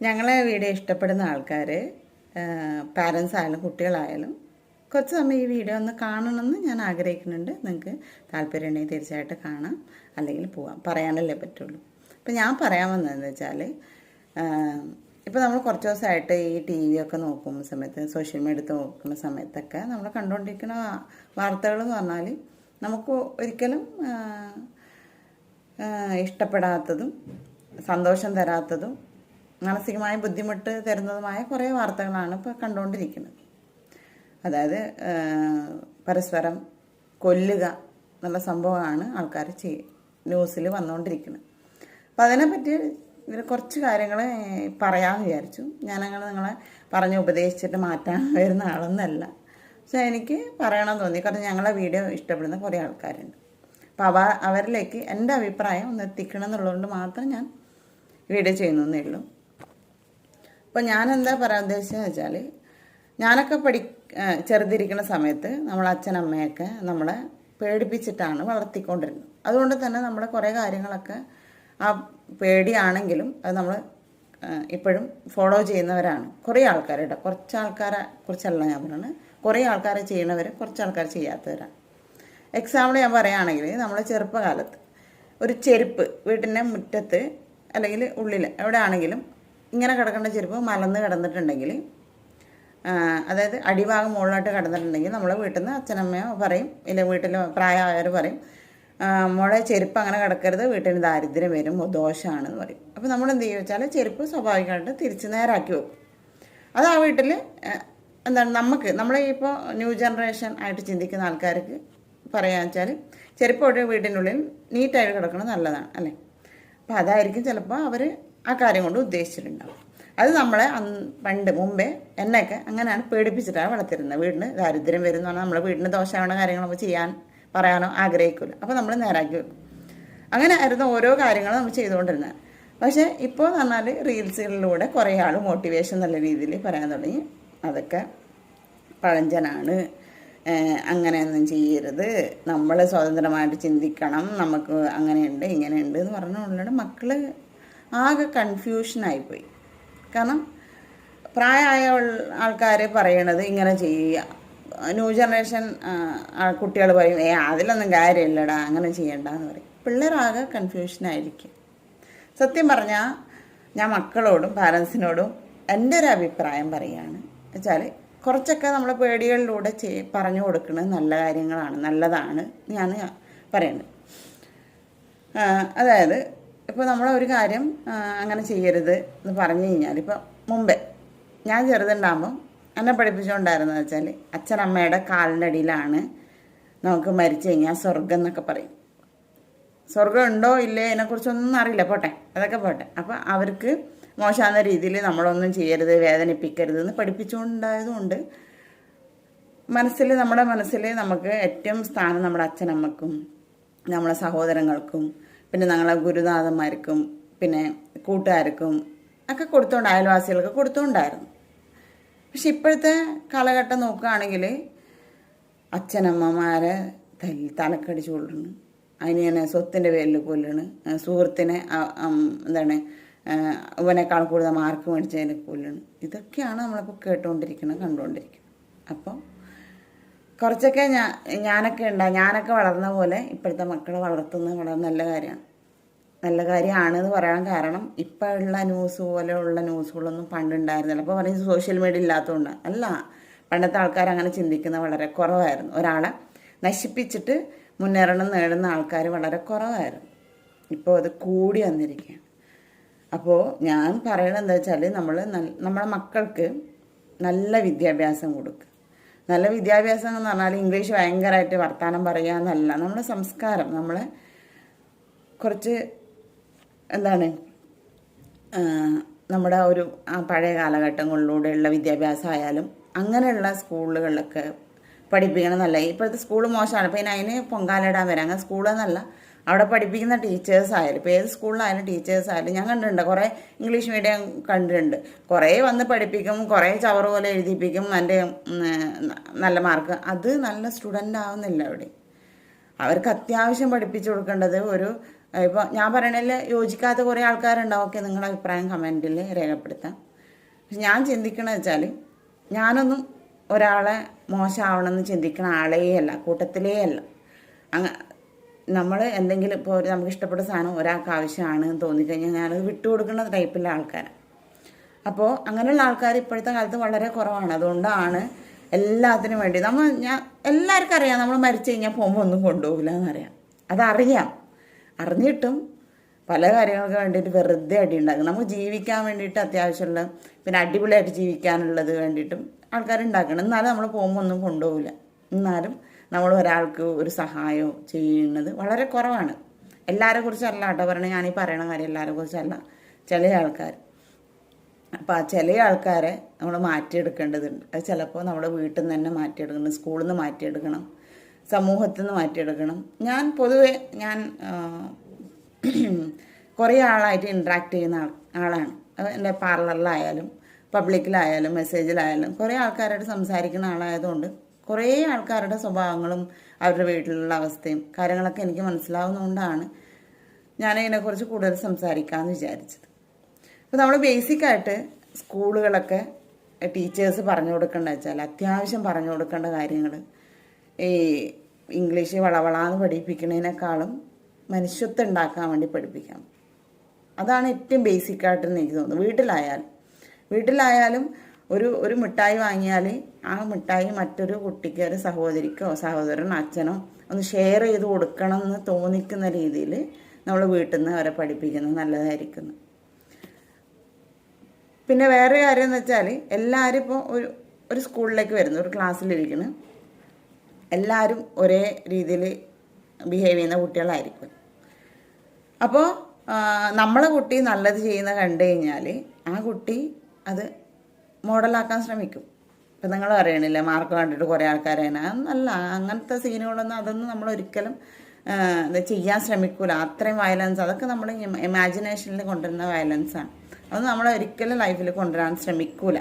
ഞങ്ങളെ വീഡിയോ ഇഷ്ടപ്പെടുന്ന ആൾക്കാർ പാരൻസ് ആയാലും കുട്ടികളായാലും കുറച്ച് സമയം ഈ വീഡിയോ ഒന്ന് കാണണമെന്ന് ഞാൻ ആഗ്രഹിക്കുന്നുണ്ട്. നിങ്ങൾക്ക് താല്പര്യമുണ്ടെങ്കിൽ തീർച്ചയായിട്ടും കാണാം. അല്ലെങ്കിൽ പോവാം. പറയാനല്ലേ പറ്റുള്ളൂ. അപ്പം ഞാൻ പറയാൻ വന്നതെന്ന് വെച്ചാൽ ഇപ്പോൾ നമ്മൾ കുറച്ച് ദിവസമായിട്ട് ഈ ടി വി ഒക്കെ നോക്കുന്ന സമയത്ത് സോഷ്യൽ മീഡിയ എടുത്ത് നോക്കുന്ന സമയത്തൊക്കെ നമ്മൾ കണ്ടുകൊണ്ടിരിക്കുന്ന വാർത്തകൾ എന്ന് പറഞ്ഞാൽ നമുക്ക് ഒരിക്കലും ഇഷ്ടപ്പെടാത്തതും സന്തോഷം തരാത്തതും മാനസികമായ ബുദ്ധിമുട്ട് തരുന്നതുമായ കുറേ വാർത്തകളാണ് ഇപ്പോൾ കണ്ടുകൊണ്ടിരിക്കുന്നത്. അതായത് പരസ്പരം കൊല്ലുക എന്നുള്ള സംഭവമാണ് ആൾക്കാർ ചെയ്യുക ന്യൂസിൽ വന്നുകൊണ്ടിരിക്കുന്നത് അപ്പം അതിനെപ്പറ്റി ഇതിൽ കുറച്ച് കാര്യങ്ങൾ പറയാമെന്ന് വിചാരിച്ചു. ഞാനങ്ങനെ നിങ്ങളെ പറഞ്ഞ് ഉപദേശിച്ചിട്ട് മാറ്റാൻ വരുന്ന ആളൊന്നല്ല. പക്ഷേ എനിക്ക് പറയണമെന്ന് തോന്നി. കാരണം ഞങ്ങളെ വീഡിയോ ഇഷ്ടപ്പെടുന്ന കുറേ ആൾക്കാരുണ്ട്. അപ്പോൾ അവ അവരിലേക്ക് എന്റെ അഭിപ്രായം ഒന്ന് എത്തിക്കണം എന്നുള്ളതുകൊണ്ട് മാത്രം ഞാൻ വീഡിയോ ചെയ്യുന്നതേ ഉള്ളൂ. അപ്പോൾ ഞാൻ എന്താ പറയാൻ ഉദ്ദേശിച്ചതെന്ന് വെച്ചാൽ ഞാനൊക്കെ പഠി ചെറുതിരിക്കുന്ന സമയത്ത് നമ്മളെ അച്ഛനമ്മയൊക്കെ നമ്മളെ പേടിപ്പിച്ചിട്ടാണ് വളർത്തിക്കൊണ്ടിരുന്നത്. അതുകൊണ്ട് തന്നെ നമ്മുടെ കുറേ കാര്യങ്ങളൊക്കെ ആ പേടിയാണെങ്കിലും അത് നമ്മൾ ഇപ്പോഴും ഫോളോ ചെയ്യുന്നവരാണ്. കുറേ ആൾക്കാർ കേട്ടോ. കുറച്ച് ആൾക്കാരെ കുറിച്ചല്ല ഞാൻ പറയുന്നത് കുറേ ആൾക്കാരെ ചെയ്യണവർ കുറച്ച് ആൾക്കാർ ചെയ്യാത്തവരാണ് എക്സാമ്പിൾ ഞാൻ പറയുകയാണെങ്കിൽ നമ്മൾ ചെറുപ്പകാലത്ത് ഒരു ചെരുപ്പ് വീട്ടിന്റെ മുറ്റത്ത് അല്ലെങ്കിൽ ഉള്ളിൽ എവിടെ ആണെങ്കിലും ഇങ്ങനെ കിടക്കേണ്ട ചെരുപ്പ് മലന്ന് കിടന്നിട്ടുണ്ടെങ്കിൽ അതായത് അടിഭാഗം മുകളിലോട്ട് കിടന്നിട്ടുണ്ടെങ്കിൽ നമ്മൾ വീട്ടിൽ നിന്ന് അച്ഛനമ്മയോ പറയും ഇല്ല വീട്ടിൽ പ്രായമായവർ പറയും മോളെ ചെരുപ്പ് അങ്ങനെ കിടക്കരുത് വീട്ടിന് ദാരിദ്ര്യം വരും ദോഷമാണെന്ന് പറയും. അപ്പോൾ നമ്മൾ എന്ത് ചെയ്യുക വെച്ചാൽ ചെരുപ്പ് സ്വാഭാവികമായിട്ട് തിരിച്ച് നേരാക്കി വെക്കും. അത് ആ വീട്ടിൽ എന്താണ് നമുക്ക് നമ്മളെ ഇപ്പോൾ ന്യൂ ജനറേഷൻ ആയിട്ട് ചിന്തിക്കുന്ന ആൾക്കാർക്ക് പറയാന്ന് വെച്ചാൽ ചെരുപ്പ് ഒരു വീടിനുള്ളിൽ നീറ്റായിട്ട് കിടക്കണം നല്ലതാണ് അല്ലേ? അപ്പോൾ അതായിരിക്കും ചിലപ്പോൾ അവർ ആ കാര്യം കൊണ്ട് ഉദ്ദേശിച്ചിട്ടുണ്ടാവും. അത് നമ്മളെ പണ്ട് മുമ്പേ എന്നെയൊക്കെ അങ്ങനെയാണ് പേടിപ്പിച്ചിട്ടാണ് വളർത്തിരുന്നത് വീടിന് ദാരിദ്ര്യം വരുന്ന പറഞ്ഞാൽ നമ്മളെ വീടിന് ദോഷമാവുന്ന കാര്യങ്ങളൊക്കെ ചെയ്യാൻ പറയാനോ ആഗ്രഹിക്കില്ല അപ്പോൾ നമ്മൾ നേരാക്കി വെക്കും. അങ്ങനെ ആയിരുന്നു ഓരോ കാര്യങ്ങളും നമ്മൾ ചെയ്തുകൊണ്ടിരുന്നത്. പക്ഷേ ഇപ്പോൾ എന്ന് പറഞ്ഞാൽ റീൽസുകളിലൂടെ കുറേ ആൾ മോട്ടിവേഷൻ നല്ല രീതിയിൽ പറയാൻ തുടങ്ങി. അതൊക്കെ പഴഞ്ചനാണ്. അങ്ങനെയൊന്നും ചെയ്യരുത്. നമ്മൾ സ്വതന്ത്രമായിട്ട് ചിന്തിക്കണം. നമുക്ക് അങ്ങനെയുണ്ട് ഇങ്ങനെയുണ്ട് എന്ന് പറഞ്ഞുകൊണ്ടാണ് മക്കൾ ആകെ കൺഫ്യൂഷനായിപ്പോയി കാരണം പ്രായമായ ആൾക്കാർ പറയണത് ഇങ്ങനെ ചെയ്യുക. ന്യൂ ജനറേഷൻ കുട്ടികൾ പറയും ഏ അതിലൊന്നും കാര്യമില്ലടാ അങ്ങനെ ചെയ്യണ്ട എന്ന് പറയും. പിള്ളേരാകെ കൺഫ്യൂഷനായിരിക്കും സത്യം പറഞ്ഞാൽ ഞാൻ മക്കളോടും പാരൻസിനോടും എന്റെ ഒരു അഭിപ്രായം പറയുകയാണ് വെച്ചാൽ കുറച്ചൊക്കെ നമ്മൾ പേടികളിലൂടെ ചെയ് പറഞ്ഞു കൊടുക്കുന്നത് നല്ല കാര്യങ്ങളാണ് നല്ലതാണ് ഞാൻ പറയുന്നത് അതായത് ഇപ്പോൾ ഒരു കാര്യം അങ്ങനെ ചെയ്യരുത് എന്ന് പറഞ്ഞു കഴിഞ്ഞാൽ ഇപ്പോൾ മുമ്പേ ഞാൻ ചെറുതുണ്ടാകുമ്പം എന്നെ പഠിപ്പിച്ചുകൊണ്ടായിരുന്നത് വെച്ചാൽ അച്ഛനമ്മയുടെ കാലിന്റെ അടിയിലാണ് നമുക്ക് മരിച്ചു കഴിഞ്ഞാൽ സ്വർഗം എന്നൊക്കെ പറയും. സ്വർഗം ഉണ്ടോ ഇല്ലേ അതിനെക്കുറിച്ചൊന്നും അറിയില്ല. പോട്ടെ അതൊക്കെ പോട്ടെ. അപ്പോൾ അവർക്ക് മോശമാകുന്ന രീതിയിൽ നമ്മളൊന്നും ചെയ്യരുത് വേദനിപ്പിക്കരുത് എന്ന് പഠിപ്പിച്ചുകൊണ്ടായതുകൊണ്ട് മനസ്സിൽ നമ്മുടെ മനസ്സിൽ നമുക്ക് ഏറ്റവും സ്ഥാനം നമ്മുടെ അച്ഛനമ്മക്കും നമ്മളെ സഹോദരങ്ങൾക്കും പിന്നെ ഞങ്ങളെ ഗുരുനാഥന്മാർക്കും പിന്നെ കൂട്ടുകാർക്കും ഒക്കെ കൊടുത്തോണ്ട് അയൽവാസികൾക്ക് കൊടുത്തോണ്ടായിരുന്നു. പക്ഷെ ഇപ്പോഴത്തെ കാലഘട്ടം നോക്കുകയാണെങ്കിൽ അച്ഛനമ്മമാരെ തല്ലി തലക്കടിച്ചു കൊള്ളണം അതിന് തന്നെ സ്വത്തിന്റെ പേരിൽ കൊല്ലണ് സുഹൃത്തിനെ എന്താണ് ഇവനേക്കാൾ കൂടുതൽ മാർക്ക് മേടിച്ചതിന് കൊല്ലണ് ഇതൊക്കെയാണ് നമ്മളിപ്പോൾ കേട്ടുകൊണ്ടിരിക്കുന്നത് കണ്ടുകൊണ്ടിരിക്കുന്നത്. അപ്പോൾ കുറച്ചൊക്കെ ഞാൻ ഞാനൊക്കെ ഉണ്ടാ ഞാനൊക്കെ വളർന്ന പോലെ ഇപ്പോഴത്തെ മക്കളെ വളർത്തുന്നത് വളരെ നല്ല കാര്യമാണ്. നല്ല കാര്യമാണെന്ന് പറയാൻ കാരണം ഇപ്പോൾ ഉള്ള ന്യൂസ് പോലെയുള്ള ന്യൂസുകളൊന്നും പണ്ടുണ്ടായിരുന്നില്ല. അപ്പോൾ പറയും സോഷ്യൽ മീഡിയ ഇല്ലാത്തതുകൊണ്ട്. അല്ല പണ്ടത്തെ ആൾക്കാർ അങ്ങനെ ചിന്തിക്കുന്ന വളരെ കുറവായിരുന്നു. ഒരാളെ നശിപ്പിച്ചിട്ട് മുന്നേറണം നേടുന്ന ആൾക്കാർ വളരെ കുറവായിരുന്നു. ഇപ്പോൾ അത് കൂടി വന്നിരിക്കുകയാണ്. അപ്പോൾ ഞാൻ പറയണത് വെച്ചാൽ നമ്മൾ നമ്മുടെ മക്കൾക്ക് നല്ല വിദ്യാഭ്യാസം കൊടുക്കുക. നല്ല വിദ്യാഭ്യാസം എന്ന് പറഞ്ഞാൽ ഇംഗ്ലീഷ് ഭയങ്കരമായിട്ട് വർത്തമാനം പറയുക എന്നല്ല. നമ്മുടെ സംസ്കാരം നമ്മളെ കുറച്ച് എന്താണ് നമ്മുടെ ഒരു പഴയ കാലഘട്ടങ്ങളിലൂടെയുള്ള വിദ്യാഭ്യാസം ആയാലും അങ്ങനെയുള്ള സ്കൂളുകളിലൊക്കെ പഠിപ്പിക്കണം എന്നല്ല ഇപ്പോഴത്തെ സ്കൂൾ മോശമാണ്. പിന്നെ അതിന് പൊങ്കാലിടാൻ വരാം. അങ്ങനെ സ്കൂളെന്നല്ല. അവിടെ പഠിപ്പിക്കുന്ന ടീച്ചേഴ്സ് ആയാലും ഇപ്പോൾ ഏത് സ്കൂളിലായാലും ടീച്ചേഴ്സ് ആയാലും ഞാൻ കണ്ടിട്ടുണ്ട് കുറേ ഇംഗ്ലീഷ് മീഡിയം കണ്ടിട്ടുണ്ട്. കുറേ വന്ന് പഠിപ്പിക്കും കുറേ ചവർ പോലെ എഴുതിപ്പിക്കും എന്റെ നല്ല മാർക്ക് അത് നല്ല സ്റ്റുഡന്റ് ആവുന്നില്ല അവിടെ. അവർക്ക് അത്യാവശ്യം പഠിപ്പിച്ചു കൊടുക്കേണ്ടത് ഒരു ഇപ്പോൾ ഞാൻ പറയണതിൽ യോജിക്കാത്ത കുറേ ആൾക്കാരുണ്ടാവും. ഓക്കെ നിങ്ങളുടെ അഭിപ്രായം കമന്റിൽ രേഖപ്പെടുത്താം. പക്ഷെ ഞാൻ ചിന്തിക്കണമെന്ന് വെച്ചാൽ ഞാനൊന്നും ഒരാളെ മോശമാവണമെന്ന് ചിന്തിക്കുന്ന ആളേ അല്ല കൂട്ടത്തിലേ അല്ല. അങ്ങ നമ്മൾ എന്തെങ്കിലും ഇപ്പോൾ നമുക്ക് ഇഷ്ടപ്പെട്ട സാധനം ഒരാൾക്ക് ആവശ്യമാണ് എന്ന് തോന്നിക്കഴിഞ്ഞാൽ ഞാനത് വിട്ടുകൊടുക്കുന്ന ടൈപ്പിലെ ആൾക്കാരാണ് അപ്പോൾ അങ്ങനെയുള്ള ആൾക്കാർ ഇപ്പോഴത്തെ കാലത്ത് വളരെ കുറവാണ്. അതുകൊണ്ടാണ് എല്ലാത്തിനും വേണ്ടി നമ്മൾ ഞാൻ എല്ലാവർക്കും അറിയാം. നമ്മൾ മരിച്ചു കഴിഞ്ഞാൽ പോകുമ്പോൾ ഒന്നും കൊണ്ടുപോകില്ല എന്നറിയാം അതറിയാം. അറിഞ്ഞിട്ടും പല കാര്യങ്ങൾക്ക് വേണ്ടിയിട്ട് വെറുതെ അടി ഉണ്ടാക്കും. നമുക്ക് ജീവിക്കാൻ വേണ്ടിയിട്ട് അത്യാവശ്യമുള്ള പിന്നെ അടിപൊളിയായിട്ട് ജീവിക്കാനുള്ളത് വേണ്ടിയിട്ടും ആൾക്കാരുണ്ടാക്കണം എന്നാലും നമ്മൾ പോകുമ്പോൾ ഒന്നും കൊണ്ടുപോകില്ല എന്നാലും നമ്മൾ ഒരാൾക്ക് ഒരു സഹായം ചെയ്യുന്നത് വളരെ കുറവാണ്. എല്ലാവരെ കുറിച്ചല്ല കേട്ടോ പറയണത് ഞാനീ പറയണ കാര്യം എല്ലാവരെ കുറിച്ചല്ല. ചില ആൾക്കാർ. അപ്പോൾ ആ ചില ആൾക്കാരെ നമ്മൾ മാറ്റിയെടുക്കേണ്ടതുണ്ട്. അത് ചിലപ്പോൾ നമ്മുടെ വീട്ടിൽ നിന്ന് തന്നെ മാറ്റിയെടുക്കണം സ്കൂളിൽ നിന്ന് മാറ്റിയെടുക്കണം സമൂഹത്തിൽ നിന്ന് മാറ്റിയെടുക്കണം. ഞാൻ പൊതുവെ ഞാൻ കുറേ ആളായിട്ട് ഇൻട്രാക്ട് ചെയ്യുന്ന ആളാണ്. എന്റെ പാർലറിലായാലും പബ്ലിക്കിലായാലും മെസ്സേജിലായാലും കുറേ ആൾക്കാരായിട്ട് സംസാരിക്കുന്ന ആളായതുകൊണ്ട് കുറേ ആൾക്കാരുടെ സ്വഭാവങ്ങളും അവരുടെ വീട്ടിലുള്ള അവസ്ഥയും കാര്യങ്ങളൊക്കെ എനിക്ക് മനസ്സിലാവുന്നതുകൊണ്ടാണ് ഞാൻ ഇതിനെക്കുറിച്ച് കൂടുതൽ സംസാരിക്കാമെന്ന് വിചാരിച്ചത്. അപ്പോൾ നമ്മൾ ബേസിക്കായിട്ട് സ്കൂളുകളൊക്കെ ടീച്ചേഴ്സ് പറഞ്ഞു കൊടുക്കേണ്ട വെച്ചാൽ അത്യാവശ്യം പറഞ്ഞു കൊടുക്കേണ്ട കാര്യങ്ങൾ ഈ ഇംഗ്ലീഷ് വളവളാന്ന് പഠിപ്പിക്കുന്നതിനേക്കാളും മനുഷ്യത്വം ഉണ്ടാക്കാൻ വേണ്ടി പഠിപ്പിക്കാം അതാണ് ഏറ്റവും ബേസിക്കായിട്ട് എനിക്ക് തോന്നുന്നത്. വീട്ടിലായാലും വീട്ടിലായാലും ഒരു ഒരു മിഠായി വാങ്ങിയാൽ ആ മിഠായി മറ്റൊരു കുട്ടിക്ക് ഒരു സഹോദരിക്കോ സഹോദരനോ അച്ഛനോ ഒന്ന് ഷെയർ ചെയ്ത് കൊടുക്കണം എന്ന് തോന്നിക്കുന്ന രീതിയിൽ നമ്മൾ വീട്ടിൽ നിന്ന് അവരെ പഠിപ്പിക്കുന്നത് നല്ലതായിരിക്കുന്നു. പിന്നെ വേറെ കാര്യം എന്ന് വെച്ചാൽ എല്ലാവരും ഇപ്പോൾ ഒരു ഒരു സ്കൂളിലേക്ക് വരുന്നു ഒരു ക്ലാസ്സിലിരിക്കുന്നു. എല്ലാവരും ഒരേ രീതിയിൽ ബിഹേവ് ചെയ്യുന്ന കുട്ടികളായിരിക്കും. അപ്പോൾ നമ്മളെ കുട്ടി നല്ലത് ചെയ്യുന്ന കണ്ടു കഴിഞ്ഞാൽ ആ കുട്ടി അത് മോഡലാക്കാൻ ശ്രമിക്കും. ഇപ്പം നിങ്ങൾ അറിയണില്ല മാർക്ക് കണ്ടിട്ട് കുറേ ആൾക്കാരേന അല്ല അങ്ങനത്തെ സീനുകളൊന്നും അതൊന്നും നമ്മൾ ഒരിക്കലും ചെയ്യാൻ ശ്രമിക്കൂല. അത്രയും വയലൻസ് അതൊക്കെ നമ്മൾ ഇമാജിനേഷനിൽ കൊണ്ടുവരുന്ന വയലൻസാണ് അത് നമ്മൾ ഒരിക്കലും ലൈഫിൽ കൊണ്ടുവരാൻ ശ്രമിക്കൂല.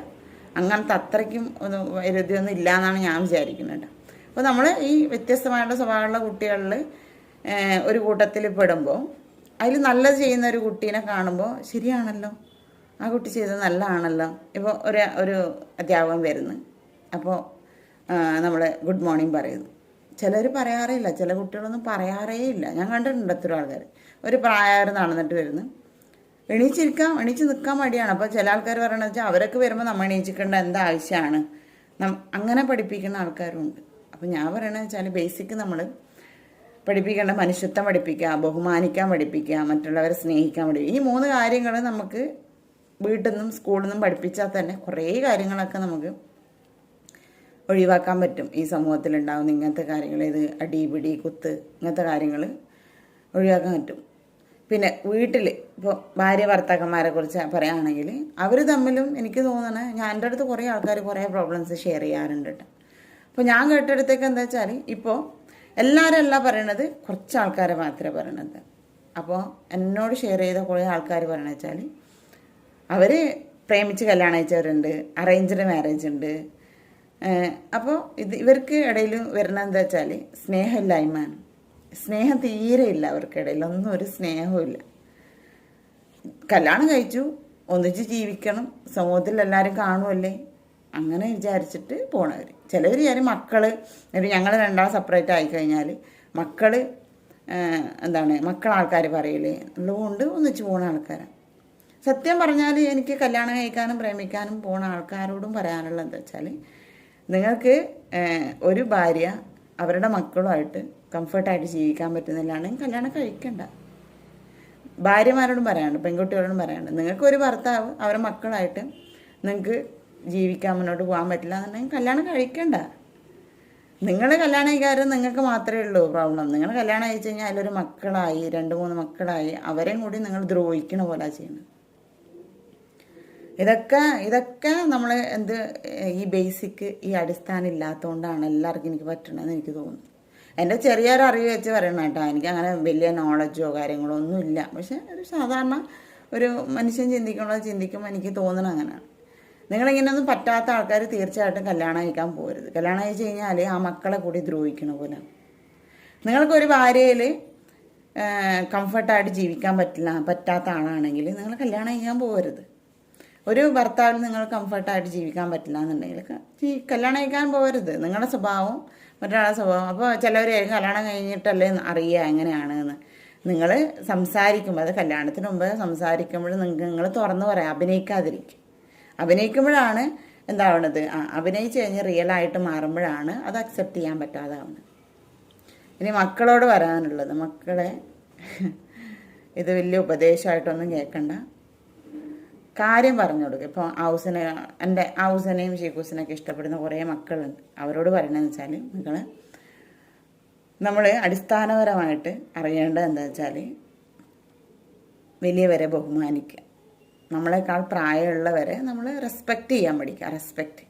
അങ്ങനത്തെ അത്രയ്ക്കും ഒരു വൈരുദ്ധ്യമൊന്നും ഇല്ല എന്നാണ് ഞാൻ വിചാരിക്കുന്നത്. അപ്പോൾ നമ്മൾ ഈ വ്യത്യസ്തമായിട്ടുള്ള സ്വഭാവമുള്ള കുട്ടികളിൽ ഒരു കൂട്ടത്തിൽ പെടുമ്പോൾ അതിൽ നല്ലത് ചെയ്യുന്ന ഒരു കുട്ടീനെ കാണുമ്പോൾ ശരിയാണല്ലോ. ആ കുട്ടി ചെയ്തത് നല്ലതാണല്ലോ. ഇപ്പോൾ ഒരു ഒരു അധ്യാപകൻ വരുന്നു. അപ്പോൾ നമ്മൾ ഗുഡ് മോർണിംഗ് പറയുന്നു. ചിലർ പറയാറേ ചില കുട്ടികളൊന്നും പറയാറേ ഇല്ല ഞാൻ കണ്ടിട്ടുണ്ട് എത്ര ആൾക്കാർ. ഒരു പ്രായമായവർ നടന്നിട്ട് വരുന്നു. എണീച്ചിരിക്കാം എണീച്ച് നിൽക്കാൻ മടിയാണ്. അപ്പോൾ ചില ആൾക്കാർ പറയണത് വെച്ചാൽ അവരൊക്കെ വരുമ്പോൾ നമ്മൾ എണീച്ചിക്കേണ്ട എന്താ ആവശ്യമാണ് നം അങ്ങനെ പഠിപ്പിക്കുന്ന ആൾക്കാരുണ്ട്. അപ്പോൾ ഞാൻ പറയണത് വെച്ചാൽ ബേസിക് നമ്മൾ പഠിപ്പിക്കേണ്ട മനുഷ്യത്വം പഠിപ്പിക്കുക ബഹുമാനിക്കാൻ പഠിപ്പിക്കുക മറ്റുള്ളവരെ സ്നേഹിക്കാൻ പഠിപ്പിക്കുക. ഈ മൂന്ന് കാര്യങ്ങൾ നമുക്ക് വീട്ടിൽ നിന്നും സ്കൂളിൽ നിന്നും പഠിപ്പിച്ചാൽ തന്നെ കുറേ കാര്യങ്ങളൊക്കെ നമുക്ക് ഒഴിവാക്കാൻ പറ്റും. ഈ സമൂഹത്തിലുണ്ടാകുന്ന ഇങ്ങനത്തെ കാര്യങ്ങൾ ഇത് അടി പിടി കുത്ത് ഇങ്ങനത്തെ കാര്യങ്ങൾ ഒഴിവാക്കാൻ പറ്റും. പിന്നെ വീട്ടിൽ ഇപ്പോൾ ഭാര്യ ഭർത്താക്കന്മാരെ കുറിച്ച് പറയുകയാണെങ്കിൽ അവർ തമ്മിലും എനിക്ക് തോന്നണ ഞാൻ എന്റെ അടുത്ത് കുറേ ആൾക്കാർ കുറേ പ്രോബ്ലംസ് ഷെയർ ചെയ്യാറുണ്ട് കേട്ടോ അപ്പോൾ ഞാൻ കേട്ടെടുത്തേക്ക് എന്താ വെച്ചാൽ ഇപ്പോൾ എല്ലാവരും അല്ല പറയണത് കുറച്ച് ആൾക്കാരെ മാത്രമേ പറയണത്. അപ്പോൾ എന്നോട് ഷെയർ ചെയ്ത കുറേ ആൾക്കാർ പറയണ വെച്ചാൽ അവർ പ്രേമിച്ച് കല്യാണം അയച്ചവരുണ്ട് അറേഞ്ച്ഡ് മാരേജ് ഉണ്ട്. അപ്പോൾ ഇത് ഇവർക്ക് ഇടയിൽ വരുന്ന എന്താ വെച്ചാൽ സ്നേഹമില്ലായ്മയാണ് സ്നേഹം തീരെ ഇല്ല അവർക്കിടയിൽ ഒന്നും ഒരു സ്നേഹവും ഇല്ല. കല്യാണം കഴിച്ചു ഒന്നിച്ച് ജീവിക്കണം സമൂഹത്തിൽ എല്ലാവരും കാണുമല്ലേ അങ്ങനെ വിചാരിച്ചിട്ട് പോണവർ ചിലവർ വിചാരിക്കും മക്കൾ ഒരു ഞങ്ങൾ രണ്ടാൾ സെപ്പറേറ്റ് ആയിക്കഴിഞ്ഞാൽ മക്കൾ എന്താണ് മക്കൾ ആൾക്കാർ പറയില്ലേ ഉള്ളതുകൊണ്ട് ഒന്നിച്ച് പോകുന്ന ആൾക്കാരാണ് സത്യം പറഞ്ഞാൽ എനിക്ക് കല്യാണം കഴിക്കാനും പ്രേമിക്കാനും പോണ ആൾക്കാരോടും പറയാനുള്ളത് എന്താ വെച്ചാൽ നിങ്ങൾക്ക് ഒരു ഭാര്യ അവരുടെ മക്കളുമായിട്ട് കംഫർട്ടായിട്ട് ജീവിക്കാൻ പറ്റുന്നില്ലാണെങ്കിൽ കല്യാണം കഴിക്കണ്ട. ഭാര്യമാരോടും പറയാനുണ്ട് പെൺകുട്ടികളോടും പറയാനുണ്ട്. നിങ്ങൾക്ക് ഒരു ഭർത്താവ് അവരുടെ മക്കളായിട്ട് നിങ്ങൾക്ക് ജീവിക്കാൻ മുന്നോട്ട് പോകാൻ പറ്റില്ല എന്നുണ്ടെങ്കിൽ കല്യാണം കഴിക്കണ്ട. നിങ്ങൾ കല്യാണം കഴിക്കാറ് നിങ്ങൾക്ക് മാത്രമേ ഉള്ളൂ പ്രോബ്ലം നിങ്ങൾ കല്യാണം കഴിച്ച് കഴിഞ്ഞാൽ അതിലൊരു മക്കളായി രണ്ട് മൂന്ന് മക്കളായി അവരെയും കൂടി നിങ്ങൾ ദ്രോഹിക്കണ പോലെ ചെയ്യുന്നത്. ഇതൊക്കെ ഇതൊക്കെ നമ്മൾ എന്ത് ഈ ബേസിക് ഈ അടിസ്ഥാനം ഇല്ലാത്തതുകൊണ്ടാണ് എല്ലാവർക്കും എനിക്ക് പറ്റണമെന്ന് എനിക്ക് തോന്നുന്നു. എന്റെ ചെറിയൊരു അറിവ് വെച്ച് പറയണം കേട്ടോ എനിക്ക് അങ്ങനെ വലിയ നോളജോ കാര്യങ്ങളോ ഒന്നും ഇല്ല. പക്ഷെ ഒരു സാധാരണ ഒരു മനുഷ്യൻ ചിന്തിക്കണോ ചിന്തിക്കുമ്പോൾ എനിക്ക് തോന്നണം അങ്ങനെയാണ്. നിങ്ങളിങ്ങനെയൊന്നും പറ്റാത്ത ആൾക്കാർ തീർച്ചയായിട്ടും കല്യാണം കഴിക്കാൻ പോരുത് കല്യാണം കഴിച്ച് കഴിഞ്ഞാൽ ആ മക്കളെ കൂടി ദ്രോഹിക്കണ പോലെ നിങ്ങൾക്കൊരു ഭാര്യയിൽ കംഫർട്ടായിട്ട് ജീവിക്കാൻ പറ്റില്ല പറ്റാത്ത ആളാണെങ്കിൽ നിങ്ങൾ കല്യാണം കഴിക്കാൻ പോകരുത്. ഒരു ഭർത്താവിന് നിങ്ങൾ കംഫർട്ടായിട്ട് ജീവിക്കാൻ പറ്റില്ല എന്നുണ്ടെങ്കിൽ കല്യാണം കഴിക്കാൻ പോകരുത്. നിങ്ങളുടെ സ്വഭാവം മറ്റൊരാളുടെ സ്വഭാവം. അപ്പോൾ ചിലവർ കല്യാണം കഴിഞ്ഞിട്ടല്ലേ അറിയുക എങ്ങനെയാണ് എന്ന്. നിങ്ങൾ സംസാരിക്കുമ്പോൾ അത് കല്യാണത്തിന് മുമ്പ് സംസാരിക്കുമ്പോൾ നിങ്ങൾക്ക് നിങ്ങൾ തുറന്ന് പറയാം അഭിനയിക്കാതിരിക്കും. അഭിനയിക്കുമ്പോഴാണ് എന്താവണത്? അഭിനയിച്ച് കഴിഞ്ഞ് റിയൽ ആയിട്ട് മാറുമ്പോഴാണ് അത് അക്സെപ്റ്റ് ചെയ്യാൻ പറ്റാതാവുന്നത്. ഇനി മക്കളോട് വരാനുള്ളത് മക്കളെ ഇത് വലിയ ഉപദേശമായിട്ടൊന്നും കേൾക്കണ്ട. കാര്യം പറഞ്ഞു കൊടുക്കുക ഇപ്പോൾ ഹൗസിന് എന്റെ ഹൗസിനെയും ഷീക്കൂസിനെയൊക്കെ ഇഷ്ടപ്പെടുന്ന കുറേ മക്കളുണ്ട്. അവരോട് പറയണമെന്ന് വെച്ചാൽ നിങ്ങൾ നമ്മൾ അടിസ്ഥാനപരമായിട്ട് അറിയേണ്ടത് എന്താ വെച്ചാൽ വലിയവരെ ബഹുമാനിക്കുക. നമ്മളെക്കാൾ പ്രായമുള്ളവരെ നമ്മൾ റെസ്പെക്റ്റ് ചെയ്യാൻ പഠിക്കുക. റെസ്പെക്റ്റ്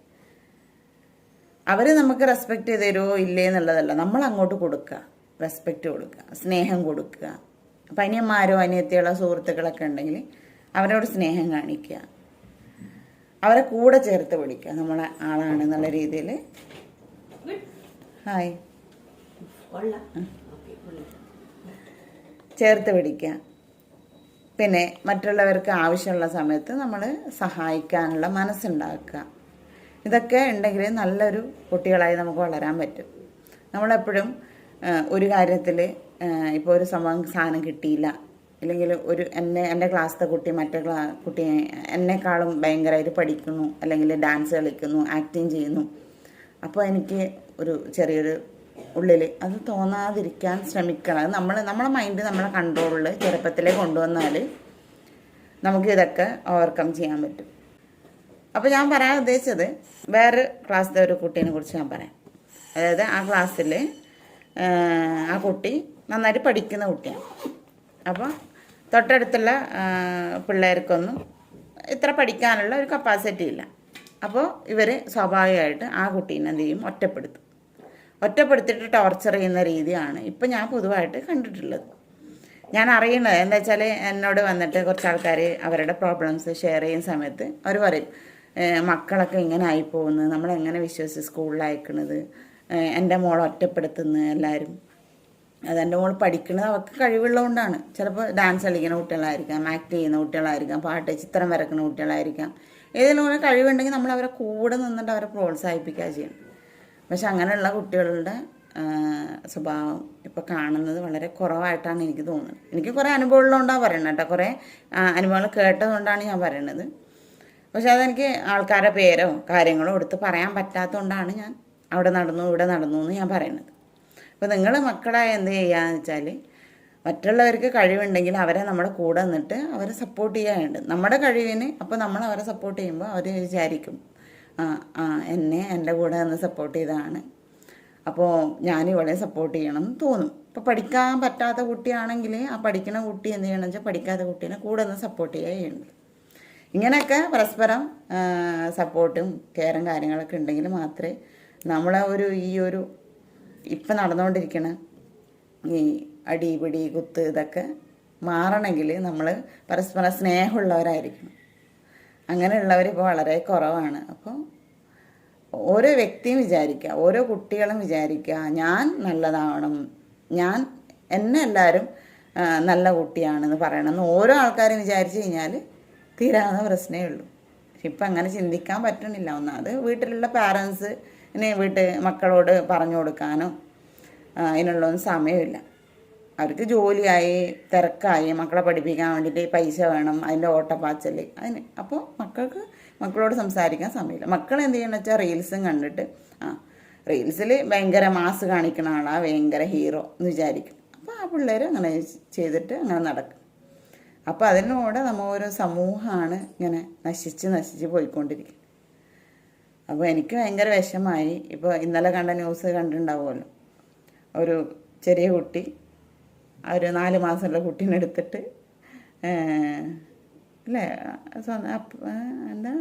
അവർ നമുക്ക് റെസ്പെക്റ്റ് ചെയ്ത് തരുമോ ഇല്ലേ എന്നുള്ളതല്ല. നമ്മൾ അങ്ങോട്ട് കൊടുക്കുക. റെസ്പെക്റ്റ് കൊടുക്കുക. സ്നേഹം കൊടുക്കുക. അപ്പം അനിയന്മാരോ അനിയത്തിയുള്ള സുഹൃത്തുക്കളൊക്കെ ഉണ്ടെങ്കിൽ അവരോട് സ്നേഹം കാണിക്കുക. അവരെ കൂടെ ചേർത്ത് പിടിക്കുക നമ്മളെ ആളാണ് എന്നുള്ള രീതിയിൽ. ഹായ്. ചേർത്ത് പിടിക്കുക പിന്നെ മറ്റുള്ളവർക്ക് ആവശ്യമുള്ള സമയത്ത് നമ്മൾ സഹായിക്കാനുള്ള മനസ്സുണ്ടാക്കുക. ഇതൊക്കെ ഉണ്ടെങ്കിൽ നല്ലൊരു കുട്ടികളായി നമുക്ക് വളരാൻ പറ്റും. നമ്മളെപ്പോഴും ഒരു കാര്യത്തിൽ ഇപ്പോൾ ഒരു സംഭവം സാധനം കിട്ടിയില്ല. അല്ലെങ്കിൽ ഒരു എന്നെ എന്റെ ക്ലാസ്സിലെ കുട്ടി മറ്റേ ക്ലാ കുട്ടി എന്നെക്കാളും ഭയങ്കരമായിട്ട് പഠിക്കുന്നു അല്ലെങ്കിൽ ഡാൻസ് കളിക്കുന്നു ആക്ടിങ് ചെയ്യുന്നു. അപ്പോൾ എനിക്ക് ഒരു ചെറിയൊരു ഉള്ളിൽ അത് തോന്നാതിരിക്കാൻ ശ്രമിക്കണം. അത് നമ്മൾ നമ്മളെ മൈൻഡ് നമ്മളെ കൺട്രോളിൽ ചെറുപ്പത്തിലേ കൊണ്ടുവന്നാൽ നമുക്ക് ഇതൊക്കെ ഓവർകം ചെയ്യാൻ പറ്റും. അപ്പോൾ ഞാൻ പറയാൻ ഉദ്ദേശിച്ചത് വേറെ ക്ലാസ്സിലെ ഒരു കുട്ടീനെ കുറിച്ച് ഞാൻ പറയാം. അതായത് ആ ക്ലാസ്സിൽ ആ കുട്ടി നന്നായിട്ട് പഠിക്കുന്ന കുട്ടിയാണ്. അപ്പോൾ തൊട്ടടുത്തുള്ള പിള്ളേർക്കൊന്നും ഇത്ര പഠിക്കാനുള്ള ഒരു കപ്പാസിറ്റി ഇല്ല. അപ്പോൾ ഇവർ സ്വാഭാവികമായിട്ട് ആ കുട്ടീനെ എന്ത് ചെയ്യും? ഒറ്റപ്പെടുത്തും. ഒറ്റപ്പെടുത്തിയിട്ട് ടോർച്ചർ ചെയ്യുന്ന രീതിയാണ് ഇപ്പം ഞാൻ പൊതുവായിട്ട് കണ്ടിട്ടുള്ളത്. ഞാൻ അറിയുന്നത് എന്താ വെച്ചാൽ എന്നോട് വന്നിട്ട് കുറച്ച് ആൾക്കാർ അവരുടെ പ്രോബ്ലംസ് ഷെയർ ചെയ്യുന്ന സമയത്ത് അവർ പറയും മക്കളൊക്കെ ഇങ്ങനെ ആയിപ്പോകുന്നു നമ്മളെങ്ങനെ വിശ്വസിച്ച് സ്കൂളിൽ അയക്കണത്? ഏഹ് എന്റെ മോളെ ഒറ്റപ്പെടുത്തുന്നു എല്ലാവരും അതെന്റെ മോൾ പഠിക്കുന്നത് അവർക്ക് കഴിവുള്ളതുകൊണ്ടാണ്. ചിലപ്പോൾ ഡാൻസ് കളിക്കുന്ന കുട്ടികളായിരിക്കാം ആക്ട് ചെയ്യുന്ന കുട്ടികളായിരിക്കാം പാട്ട് ചിത്രം വരക്കുന്ന കുട്ടികളായിരിക്കാം. ഏതെങ്കിലും ഒരു കഴിവുണ്ടെങ്കിൽ നമ്മൾ അവരെ കൂടെ നിന്നിട്ട് അവരെ പ്രോത്സാഹിപ്പിക്കുക ചെയ്യണം പക്ഷെ അങ്ങനെയുള്ള കുട്ടികളുടെ സ്വഭാവം ഇപ്പോൾ കാണുന്നത് വളരെ കുറവായിട്ടാണ് എനിക്ക് തോന്നുന്നത്. എനിക്ക് കുറേ അനുഭവമുള്ളതുകൊണ്ടാണ് പറയുന്നത് കേട്ടോ. കുറേ അനുഭവങ്ങൾ കേട്ടതുകൊണ്ടാണ് ഞാൻ പറയണത് പക്ഷെ അതെനിക്ക് ആൾക്കാരുടെ പേരോ കാര്യങ്ങളോ എടുത്ത് പറയാൻ പറ്റാത്തതുകൊണ്ടാണ് ഞാൻ അവിടെ നടന്നു ഇവിടെ നടന്നു എന്ന് ഞാൻ പറയുന്നത്. അപ്പോൾ നിങ്ങൾ മക്കളായ എന്ത് ചെയ്യാന്ന് വെച്ചാൽ മറ്റുള്ളവർക്ക് കഴിവുണ്ടെങ്കിൽ അവരെ നമ്മുടെ കൂടെ നിന്നിട്ട് അവരെ സപ്പോർട്ട് ചെയ്യാനുണ്ട്. നമ്മുടെ കഴിവിന് അപ്പോൾ നമ്മൾ അവരെ സപ്പോർട്ട് ചെയ്യുമ്പോൾ അവർ വിചാരിക്കും ആ ആ എന്നെ എന്റെ കൂടെ നിന്ന് സപ്പോർട്ട് ചെയ്തതാണ് അപ്പോൾ ഞാൻ ഇവളെ സപ്പോർട്ട് ചെയ്യണം എന്ന് തോന്നും. ഇപ്പോൾ പഠിക്കാൻ പറ്റാത്ത കുട്ടിയാണെങ്കിൽ ആ പഠിക്കുന്ന കുട്ടി എന്ത് ചെയ്യണമെന്ന് വെച്ചാൽ പഠിക്കാത്ത കുട്ടീനെ കൂടെ നിന്ന് സപ്പോർട്ട് ചെയ്യുക ചെയ്യുന്നുണ്ട്. ഇങ്ങനെയൊക്കെ പരസ്പരം സപ്പോർട്ടും കെയറും കാര്യങ്ങളൊക്കെ ഉണ്ടെങ്കിൽ മാത്രമേ നമ്മളെ ഒരു ഈ ഒരു ഇപ്പം നടന്നുകൊണ്ടിരിക്കണ ഈ അടിപിടി കുത്ത് ഇതൊക്കെ മാറണമെങ്കിൽ നമ്മൾ പരസ്പരം സ്നേഹമുള്ളവരായിരിക്കണം. അങ്ങനെയുള്ളവർ ഇപ്പോൾ വളരെ കുറവാണ്. അപ്പോൾ ഓരോ വ്യക്തിയും വിചാരിക്കുക ഓരോ കുട്ടികളും വിചാരിക്കുക ഞാൻ നല്ലതാവണം ഞാൻ എന്നെ എല്ലാവരും നല്ല കുട്ടിയാണെന്ന് പറയണമെന്ന് ഓരോ ആൾക്കാരും വിചാരിച്ചു കഴിഞ്ഞാൽ തീരാവുന്ന പ്രശ്നമേ ഉള്ളൂ. ഇപ്പം അങ്ങനെ ചിന്തിക്കാൻ പറ്റണില്ല. ഒന്നാമത് വീട്ടിലുള്ള പാരൻസ് ഇനി വീട്ട് മക്കളോട് പറഞ്ഞു കൊടുക്കാനോ അതിനുള്ളൊന്നും സമയമില്ല. അവർക്ക് ജോലിയായി തിരക്കായി മക്കളെ പഠിപ്പിക്കാൻ വേണ്ടിയിട്ട് പൈസ വേണം അതിന്റെ ഓട്ടപ്പാച്ചൽ അതിന്. അപ്പോൾ മക്കൾക്ക് മക്കളോട് സംസാരിക്കാൻ സമയമില്ല. മക്കൾ എന്ത് ചെയ്യണമെന്ന് വെച്ചാൽ റീൽസും കണ്ടിട്ട് ആ റീൽസിൽ ഭയങ്കര മാസ് കാണിക്കുന്ന ആളാ ഭയങ്കര ഹീറോ എന്ന് വിചാരിക്കും. അപ്പോൾ ആ പിള്ളേർ അങ്ങനെ ചെയ്തിട്ട് അങ്ങനെ നടക്കും. അപ്പോൾ അതിനോട് നമ്മൾ ഒരു സമൂഹമാണ് ഇങ്ങനെ നശിച്ച് നശിച്ച് പോയിക്കൊണ്ടിരിക്കുന്നത്. അപ്പോൾ എനിക്ക് ഭയങ്കര വിഷമായി. ഇപ്പോൾ ഇന്നലെ കണ്ട ന്യൂസ് കണ്ടിട്ടുണ്ടാവുമല്ലോ. ഒരു ചെറിയ കുട്ടി ഒരു നാല് മാസമുള്ള കുട്ടീനെ എടുത്തിട്ട് അല്ലേ? എന്താ?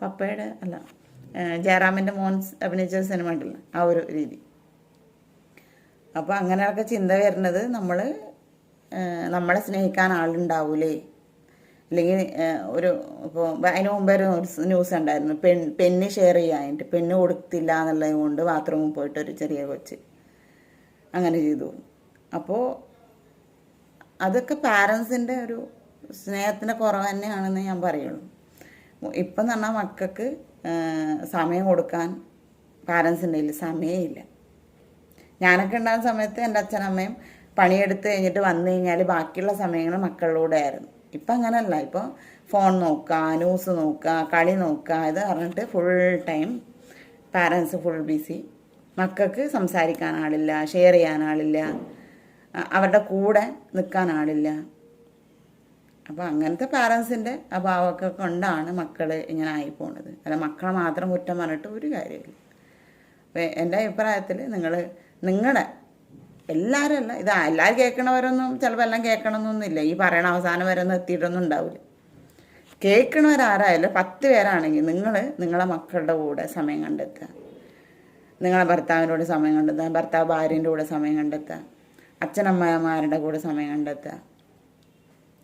പപ്പയുടെ അല്ല ജയറാമിന്റെ മോൻ അഭിനയിച്ച സിനിമ ഉണ്ടല്ലോ ആ ഒരു രീതി. അപ്പോൾ അങ്ങനെയൊക്കെ ചിന്ത വരുന്നത് നമ്മൾ നമ്മളെ സ്നേഹിക്കാൻ ആളുണ്ടാവൂലേ? അല്ലെങ്കിൽ ഒരു ഇപ്പോൾ അതിന് മുമ്പേ ഒരു ന്യൂസ് ഉണ്ടായിരുന്നു പെൺ പെണ്ണ് ഷെയർ ചെയ്യാനായിട്ട് പെണ്ണ് കൊടുത്തില്ല എന്നുള്ളത് കൊണ്ട് ബാത്റൂമിൽ പോയിട്ട് ഒരു ചെറിയ കൊച്ച് അങ്ങനെ ചെയ്തു. അപ്പോൾ അതൊക്കെ പാരൻസിന്റെ ഒരു സ്നേഹത്തിന്റെ കുറവ് തന്നെയാണെന്ന് ഞാൻ പറയുള്ളൂ. ഇപ്പം എന്ന് പറഞ്ഞാൽ മക്കൾക്ക് സമയം കൊടുക്കാൻ പാരൻസിന്റെ കയ്യിൽ സമയമില്ല ഞാനൊക്കെ ഉണ്ടാകുന്ന സമയത്ത് എന്റെ അച്ഛനമ്മയും പണിയെടുത്ത് കഴിഞ്ഞിട്ട് വന്നു കഴിഞ്ഞാൽ ബാക്കിയുള്ള സമയങ്ങൾ മക്കളിലൂടെ ആയിരുന്നു. ഇപ്പം അങ്ങനല്ല ഇപ്പോൾ ഫോൺ നോക്കുക ന്യൂസ് നോക്കുക കളി നോക്കുക ഇത് പറഞ്ഞിട്ട് full time parents full busy മക്കൾക്ക് സംസാരിക്കാൻ ആളില്ല ഷെയർ ചെയ്യാൻ ആളില്ല അവരുടെ കൂടെ നിൽക്കാൻ ആളില്ല. അപ്പോൾ അങ്ങനത്തെ പാരൻസിന്റെ അഭാവമൊക്കെ കൊണ്ടാണ് മക്കൾ ഇങ്ങനെ ആയി പോണത് അല്ല മക്കളെ മാത്രം കുറ്റം പറഞ്ഞിട്ട് ഒരു കാര്യമില്ല എന്റെ അഭിപ്രായത്തിൽ നിങ്ങൾ നിങ്ങളുടെ എല്ലാവരും അല്ല ഇത് എല്ലാവരും കേൾക്കണവരൊന്നും ചിലപ്പോൾ എല്ലാം കേൾക്കണമെന്നൊന്നുമില്ല ഈ പറയണ അവസാനം വരെ ഒന്നും എത്തിയിട്ടൊന്നും ഉണ്ടാവില്ല കേൾക്കണവരാരായാലും പത്ത് പേരാണെങ്കിൽ നിങ്ങൾ നിങ്ങളെ മക്കളുടെ കൂടെ സമയം കണ്ടെത്തുക. നിങ്ങളെ ഭർത്താവിന്റെ സമയം കണ്ടെത്തുക. ഭർത്താവ് ഭാര്യന്റെ കൂടെ സമയം കണ്ടെത്തുക. അച്ഛനമ്മമാരുടെ കൂടെ സമയം കണ്ടെത്തുക.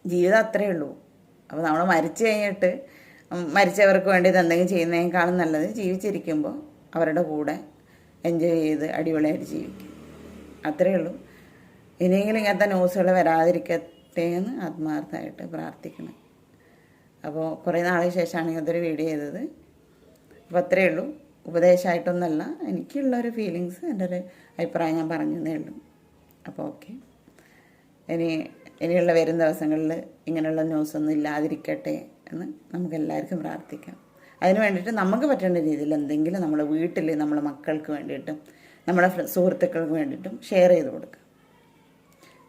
ജീവിതം അത്രയേ ഉള്ളൂ. അപ്പോൾ നമ്മൾ മരിച്ചു കഴിഞ്ഞിട്ട് മരിച്ചവർക്ക് വേണ്ടി എന്തെങ്കിലും ചെയ്യുന്നതിനേക്കാളും നല്ലത് ജീവിച്ചിരിക്കുമ്പോൾ അവരുടെ കൂടെ എൻജോയ് ചെയ്ത് അടിപൊളിയായിട്ട് ജീവിക്കും അത്രയേ ഉള്ളൂ. ഇനിയെങ്കിലും ഇങ്ങനത്തെ ന്യൂസുകൾ വരാതിരിക്കട്ടെ എന്ന് ആത്മാർത്ഥമായിട്ട് പ്രാർത്ഥിക്കണം അപ്പോൾ കുറേ നാളിന് ശേഷമാണ് ഇതൊരു വീഡിയോ ചെയ്തത്. അപ്പോൾ അത്രയേ ഉള്ളൂ. ഉപദേശമായിട്ടൊന്നല്ല എനിക്കുള്ള ഒരു ഫീലിങ്സ് എന്റെ ഒരു അഭിപ്രായം ഞാൻ പറഞ്ഞതേ ഉള്ളൂ. അപ്പോൾ ഓക്കെ. ഇനി ഇനിയുള്ള വരും ദിവസങ്ങളിൽ ഇങ്ങനെയുള്ള ന്യൂസൊന്നും ഇല്ലാതിരിക്കട്ടെ എന്ന് നമുക്ക് എല്ലാവർക്കും പ്രാർത്ഥിക്കാം. അതിന് വേണ്ടിയിട്ട് നമുക്ക് പറ്റുന്ന രീതിയിൽ എന്തെങ്കിലും നമ്മുടെ വീട്ടിൽ നമ്മുടെ മക്കൾക്ക് വേണ്ടിയിട്ടും നമ്മുടെ സുഹൃത്തുക്കൾക്ക് വേണ്ടിയിട്ടും ഷെയർ ചെയ്ത് കൊടുക്കുക.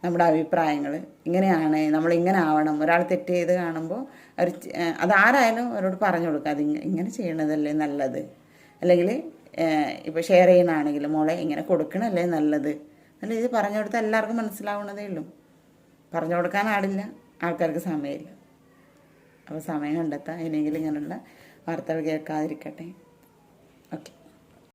നമ്മുടെ അഭിപ്രായങ്ങൾ ഇങ്ങനെയാണ് നമ്മൾ ഇങ്ങനെ ആവണം. ഒരാൾ തെറ്റ് ചെയ്ത് കാണുമ്പോൾ അവർ അതാരായാലും അവരോട് പറഞ്ഞു കൊടുക്കുക. അത് ഇങ്ങനെ ചെയ്യണതല്ലേ നല്ലത്? അല്ലെങ്കിൽ ഇപ്പോൾ ഷെയർ ചെയ്യണാണെങ്കിൽ മോളെ ഇങ്ങനെ കൊടുക്കണല്ലേ നല്ലത്? നല്ല ഇത് പറഞ്ഞു കൊടുത്താൽ എല്ലാവർക്കും മനസ്സിലാവുന്നതേ ഉള്ളൂ. പറഞ്ഞു കൊടുക്കാൻ ആടില്ല ആൾക്കാർക്ക് സമയമില്ല. അപ്പോൾ സമയം കണ്ടെത്താം. ഇനിയെങ്കിലും ഇങ്ങനെയുള്ള വാർത്തകൾ കേൾക്കാതിരിക്കട്ടെ.